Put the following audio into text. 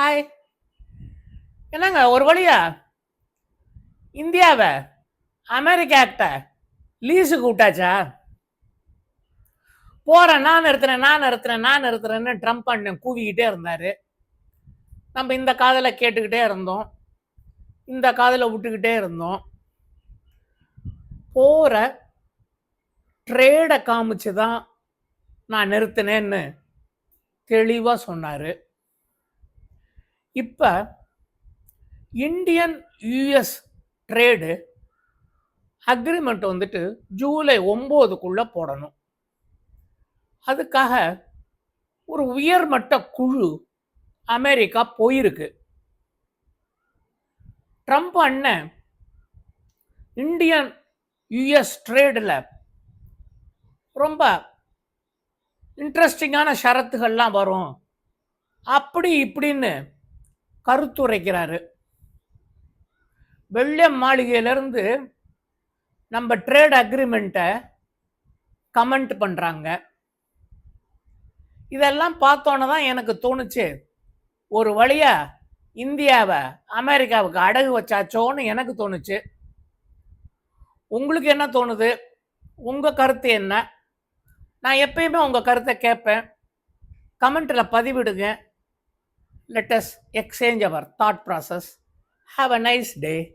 Hi என்னங்க ஒரு வழியா? இந்தியாவை அமெரிக்காக்கிட்ட லீஸுக்கு விட்டாச்சா போகிறேன் நான் நிறுத்துறேன் நான் நிறுத்துறேன் நான் நிறுத்துறேன்னு ட்ரம்ப் அண்ணன் கூவிக்கிட்டே இருந்தார். நம்ம இந்த காதில் கேட்டுக்கிட்டே இருந்தோம். இந்த காதில் விட்டுக்கிட்டே இருந்தோம். போகிற ட்ரேடை காமிச்சு தான் நான் நிறுத்தினேன்னு தெளிவாக சொன்னார். இப்போ இந்தியன் யூஎஸ் ட்ரேடு அக்ரிமெண்ட் வந்துட்டு ஜூலை ஒம்போதுக்குள்ளே போடணும். அதுக்காக ஒரு உயர்மட்ட குழு அமெரிக்கா போயிருக்கு. ட்ரம்ப் அண்ணன் இந்தியன் யுஎஸ் ட்ரேடில் ரொம்ப இன்ட்ரெஸ்டிங்கான ஷரத்துகள்லாம் வரும். அப்படி இப்படின்னு கருத்துரைக்கிறாரு. வெள்ளை மாளிகையிலேருந்து நம்ம ட்ரேட் அக்ரிமெண்ட்டை கமெண்ட் பண்ணுறாங்க இதெல்லாம் பார்த்தோன்னே தான் எனக்கு தோணுச்சு ஒரு வழியாக இந்தியாவை அமெரிக்காவுக்கு அடகு வச்சாச்சோன்னு எனக்கு தோணுச்சு. உங்களுக்கு என்ன தோணுது? உங்கள் கருத்து என்ன? நான் எப்பயுமே உங்கள் கருத்தை கேட்பேன். கமெண்ட்டில் பதிவிடுங்க. let us exchange our thought process. Have a nice day.